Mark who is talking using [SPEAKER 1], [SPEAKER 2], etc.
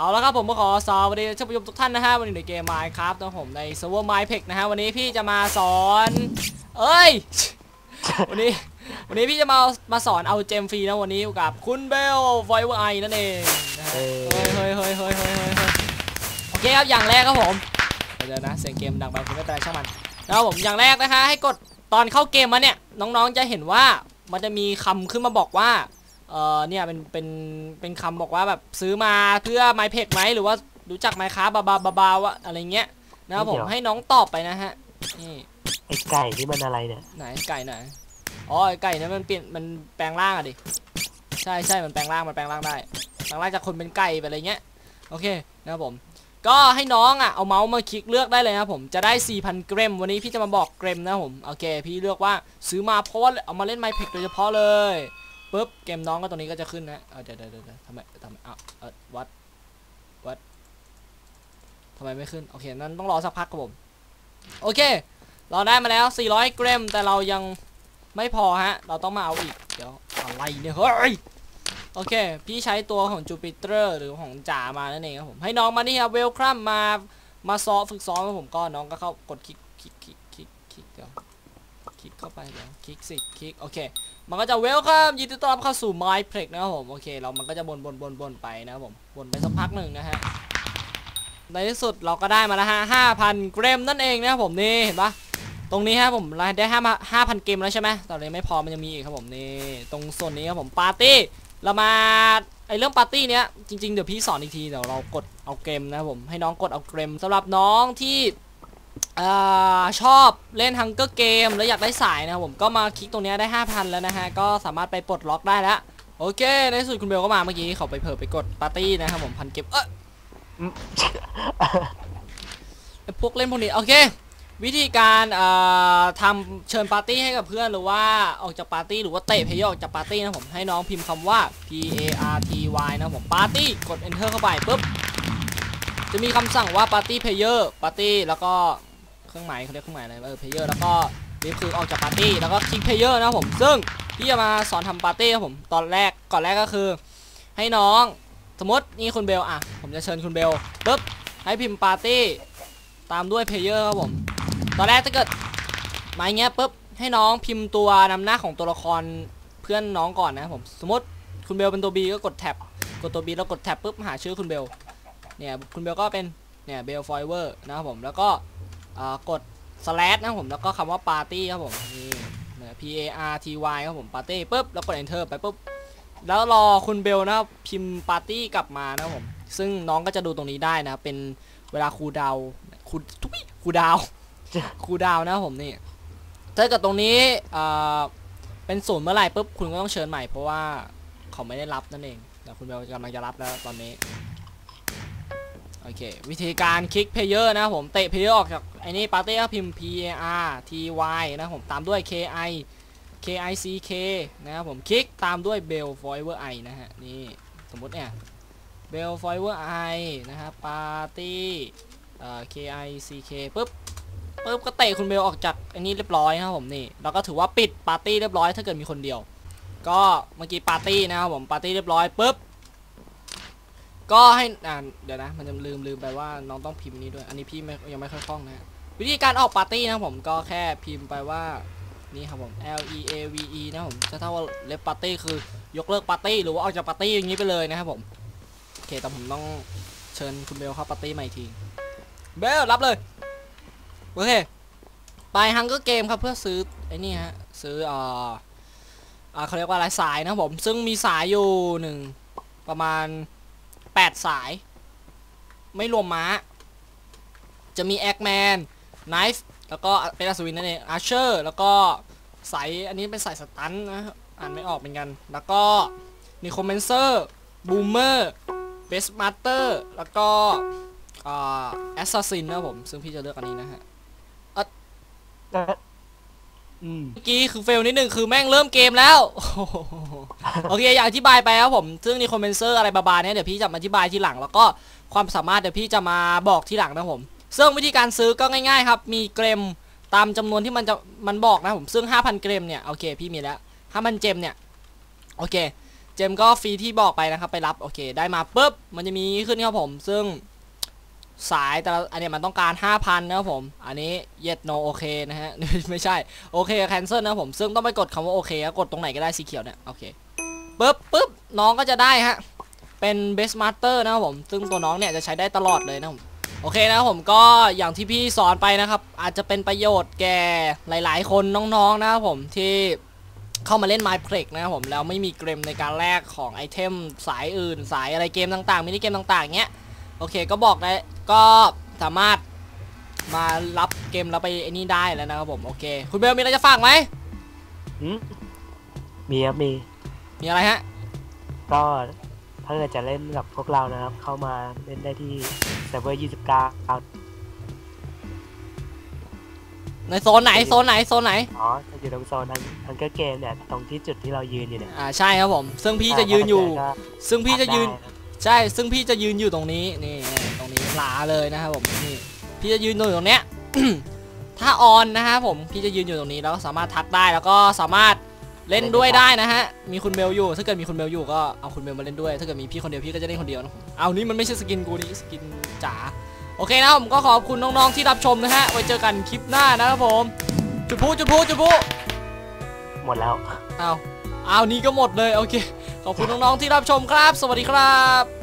[SPEAKER 1] เอาละครับผมก็ขอสวัสดีท่านผู้ชมทุกท่านนะฮะวันนี้ในเกม Minecraft นะครับผมในเซิร์ฟเวอร์ Minepec นะฮะวันนี้พี่จะมาสอนเอ้ย วันนี้วันนี้พี่จะมามาสอนเอาเจมฟรีนะวันนี้อยู่กับคุณเบลไวเวอร์ไอนั่นเองนะฮะ
[SPEAKER 2] เอ้
[SPEAKER 1] เฮ้ย
[SPEAKER 2] ย
[SPEAKER 1] เฮ้ยเฮ้ยเฮ้ยเฮ้ยเฮ้ยเฮ้ยโอเคครับอย่างแรกครับผมเดี๋ยวนะเสียงเกมดังไปคุณไม่เป็นไรช่างมันนะครับผมอย่างแรกนะคะให้กดตอนเข้าเกมมาเนี่ยน้องๆจะเห็นว่ามันจะมีคำขึ้นมาบอกว่า เออเนี่ยเป็นเป็นเป็นคำบอกว่าแบบซื้อมาเพื่อไมเพกไหมหรือว่ารู้จักไมค้าบาบาบาบาวะอะไรเงี้ยนะครับผมให้น้องตอบไปนะฮะนี่
[SPEAKER 2] ไอ้ไก่นี่มันอะไรเนี่ย
[SPEAKER 1] ไหนไก่ไหนอ๋อไอ้ไก่เนี่ยมันเปลี่ยนมันแปลงร่างอะดิใช่ใช่มันแปลงร่างมันแปลงร่างได้แปลงร่างจากคนเป็นไก่ไปอะไรเงี้ยโอเคนะครับผมก็ให้น้องอะเอาเมาส์มาคลิกเลือกได้เลยนะครับผมจะได้ 4,000 เกรม วันนี้พี่จะมาบอกเกรมนะครับผมโอเค พี่เลือกว่าซื้อมาเพราะว่าเอามาเล่นไมเพกโดยเฉพาะเลย ปุ๊บเกมน้องก็ตรงนี้ก็จะขึ้นนะเดี๋ยวเดี๋ยวเดี๋ยวทำไมทำไมอ้าวเออวัดวัดทำไมไม่ขึ้น โอเค นั้นต้องรอสักพักครับผม โอเค เราได้มาแล้ว 400 เกรม แต่เรายังไม่พอฮะ เราต้องมาเอาอีก เดี๋ยวอะไรเนี่ย เฮ้ย โอเค พี่ใช้ตัวของจูปิเตอร์หรือของจ่ามานั่นเองครับผม ให้น้องมานี่ครับเวลคัมมา มาซ้อมฝึกซ้อมครับผมก็น้องก็เข้ากดคลิกคลิกคลิกคลิกคลิกเดี๋ยว คลิกเข้าไปเดี๋ยวคลิกสิคลิกโอเค มันก็จะเวลคัมยินดีต้อนรับเข้าสู่ My p l e x นะครับผมโอเคเรามันก็จะบนบนบนบนไปนะครับผมบนไปสักพักหนึ่งนะฮะในที่สุดเราก็ได้มาแล้วฮะห้าพันเกรมนั่นเองนะครับผมนี่เห็นปะตรงนี้ฮะผมเราได้ห้าห้าพันเกมแล้วใช่ไหมตอนนี้ไม่พอมันยังมีอีกครับผมนี่ตรงโซนนี้ครับผมปาร์ตี้เรามาไอเรื่องปาร์ตี้เนี้ยจริงๆเดี๋ยวพี่สอนอีกทีเดี๋ยวเรากดเอาเกมนะครับผมให้น้องกดเอาเกมสำหรับน้องที่ อชอบเล่นฮังเกอร์เกมแล้วอยากได้สายนะครับผมก็มาคลิกตรงนี้ได้ 5,000 แล้วนะฮะ ก็สามารถไปปลดล็อกได้แล้ว โอเค ในสุดคุณเบลก็มาเมื่อกี้เขาไปเผลอไปกดปาร์ตี้นะครับผมพันเก็บเออพวกเล่นพวกนี้โอเค วิธีการทำเชิญปาร์ตี้ให้กับเพื่อนหรือว่าออกจากปาร์ตี้หรือว่าเตะเพย์ออกจากปาร์ตี้นะผมให้น้องพิมพ์คำว่า P A R T Y นะครับผมปาร์ตี้กด enter เข้าไปปุ๊บ จะมีคำสั่งว่าปาร์ตี้เพลเยอร์ปาร์ตี้แล้วก็เครื่องหมายเขาเรียกเครื่องหมายอะไรเออเพลเยอร์แล้วก็นี่คือออกจากปาร์ตี้แล้วก็คลิกเพลเยอร์นะผม ซึ่งพี่จะมาสอนทำปาร์ตี้ครับผมตอนแรกก่อนแรกก็คือ ให้น้องสมมตินี่คุณเบลอะ ผมจะเชิญคุณเบลปุ๊บให้พิมพ์ปาร์ตี้ตามด้วยเพลเยอร์ครับผม ตอนแรกถ้าเกิดมาอย่างเงี้ยปุ๊บให้น้องพิมพ์ตัวนำหน้าของตัวละครเพื่อนน้องก่อนนะครับผม สมมติคุณเบลเป็นตัว B ก็กดแท็บกดตัว B แล้วกดแท็บปุ๊บหาชื่อคุณเบล เนี่ยคุณเบลก็เป็นเนี่ยเบลฟอยเวอร์นะครับผมแล้วก็อ่ากด slash นะครับผมแล้วก็คำว่า party ครับผมนี่เนี่ย P A R T Y ครับผม party ปุ๊บแล้วกด enter ไปปุ๊บแล้วรอคุณเบลนะครับพิมพ์ party กลับมานะครับผมซึ่งน้องก็จะดูตรงนี้ได้นะครับเป็นเวลาครูดาวครูทุยครูดาวครูดาวนะครับผมนี่ถ้าเกิดตรงนี้เอ่อเป็นศูนย์เมื่อไหร่ปุ๊บคุณก็ต้องเชิญใหม่เพราะว่าเขาไม่ได้รับนั่นเองแต่คุณเบลกำลังจะรับแล้วตอนนี้โอ เค วิธีการคลิกเพลเยอร์นะผมเตะเพลเยอร์ออกจากไอ้นี่ปาร์ตี้ก็พิมพ์ P A R T Y นะผมตามด้วย K I K I C K นะครับผมคลิกตามด้วย Bell Forever I นะฮะนี่สมมติเนี่ย Bell Forever I นะครับปาร์ตี้เอ่อ K I C K ปุ๊บปุ๊บก็เตะคุณเบลออกจากไอันนี้เรียบร้อยนะครับผมนี่เราก็ถือว่าปิดปาร์ตี้เรียบร้อยถ้าเกิดมีคนเดียว ก็เมื่อกี้ปาร์ตี้นะครับผมปาร์ตี้เรียบร้อยปุ๊บ ก็ให้อ่าเดี๋ยวนะ มันจะลืมลืมไปว่าน้องต้องพิมพ์นี้ด้วย อันนี้พี่ไม่ยังไม่ค่อยคล่องนะวิธีการออกปาร์ตี้นะผมก็แค่พิมพ์ไปว่านี่ครับผม L E A V E นะผมจะเท่าว่าเล็บปาร์ตี้คือยกเลิกปาร์ตี้หรือว่าออกจากปาร์ตี้อย่างนี้ไปเลยนะครับผมโอเคแต่ผมต้องเชิญคุณเบลเข้าปาร์ตี้ใหม่ทีเบลรับเลยโอเคไปฮังเกอร์เกมครับเพื่อซื้อไอ้นี่ฮะซื้อเอ่ออ่าเขาเรียกว่าอะไรสายนะผมซึ่งมีสายอยู่หนึ่งประมาณ 8 สาย ไม่รวมม้า จะมีแอคแมนไนฟ์แล้วก็เป็นอัศวินนั่นเองอาร์เชอร์แล้วก็สายอันนี้เป็นสายสตันนะอ่านไม่ออกเหมือนกัน แล้วก็มีคอมเมนเซอร์บูมเมอร์เบสมาสเตอร์แล้วก็อ่าแอสซัสซินนะผม ซึ่งพี่จะเลือกอันนี้นะฮะ เมื่อกี้คือเฟลนิดนึงคือแม่งเริ่มเกมแล้ว โอเคอยากอธิบายไปครับผมซึ่งนีคอมเมนเซอร์อะไรบาๆเนี่ยเดี๋ยวพี่จะมาอธิบายทีหลัง แล้วก็ความสามารถเดี๋ยวพี่จะมาบอกทีหลังนะผม ซึ่งวิธีการซื้อก็ง่ายๆครับ มีเกรมตามจำนวนที่มันจะมันบอกนะผมซึ่ง 5,000 เกรมเนี่ยโอเคพี่มีแล้ว 5,000 เจมเนี่ยโอเค เจมก็ฟรีที่บอกไปนะครับไปรับโอเค ได้มาปุ๊บมันจะมีขึ้นครับผม ซึ่ง สายแต่อันนี้มันต้องการ 5,000 นะครับผม อันนี้ yes no โอเคนะฮะ ไม่ใช่ โอเค cancel นะผม ซึ่งต้องไปกดคำว่าโอเคกดตรงไหนก็ได้สีเขียวเนี่ย โอเคปุ๊บปุ๊บน้องก็จะได้ฮะ เป็น best master นะครับผม ซึ่งตัวน้องเนี่ยจะใช้ได้ตลอดเลยนะครับผม โอเคนะครับผมก็อย่างที่พี่สอนไปนะครับ อาจจะเป็นประโยชน์แก่หลาย ๆ คนน้องๆนะครับผมที่เข้ามาเล่น m y p l e x นะครับผมแล้วไม่มีเกมในการแลกของไอเทมสายอื่น สายอะไรเกมต่างๆมินิเกมต่างๆเงี้ย โอเคก็บอกได้ก็สามารถมารับเกมแล้วไปไอ้นี่ได้แล้วนะครับผมโอเค คุณเบลมีอะไรจะฝากไหม
[SPEAKER 2] อืมมีครับมี
[SPEAKER 1] มีอะไรฮะ
[SPEAKER 2] ก็ถ้าเกิดจะเล่นกับพวกเรานะครับ เข้ามาเล่นได้ที่เซิร์ฟเวอร์29
[SPEAKER 1] ในโซนไหนโซนไหนโซนไหน
[SPEAKER 2] อ๋อจะอยู่ตรงโซนทางทางเกอร์เกมเนี่ยตรงที่จุดที่เรายืนอยู่เนี่ย
[SPEAKER 1] อ่าใช่ครับผม ซึ่งพี่จะยืนอยู่
[SPEAKER 2] ถ้า
[SPEAKER 1] ซึ่งพี่จะยืน
[SPEAKER 2] ได้ครับ
[SPEAKER 1] ใช่ซึ่งพี่จะยืนอยู่ตรงนี้นี่ตรงนี้หลาเลยนะครับผมนี่พี่จะยืนอยู่ตรงเนี้ยถ้าออนนะครับผมพี่จะยืนอยู่ตรงนี้แล้วก็สามารถทักได้แล้วก็สามารถเล่นด้วยได้นะฮะ มีคุณเบลอยู่ ถ้าเกิดมีคุณเบลอยู่ก็เอาคุณเบลมาเล่นด้วย ถ้าเกิดมีพี่คนเดียวพี่ก็จะเล่นคนเดียวนะผมเอานี่มันไม่ใช่สกินกูนี่สกินจ๋า โอเคนะครับผมก็ขอบคุณน้องๆที่รับชมนะฮะ ไว้เจอกันคลิปหน้านะครับผม จุดพลุจุดพลุจุดพลุ
[SPEAKER 2] หมดแล้ว
[SPEAKER 1] เอาเอานี่ก็หมดเลยโอเค ขอบคุณน้องๆที่รับชมครับ สวัสดีครับ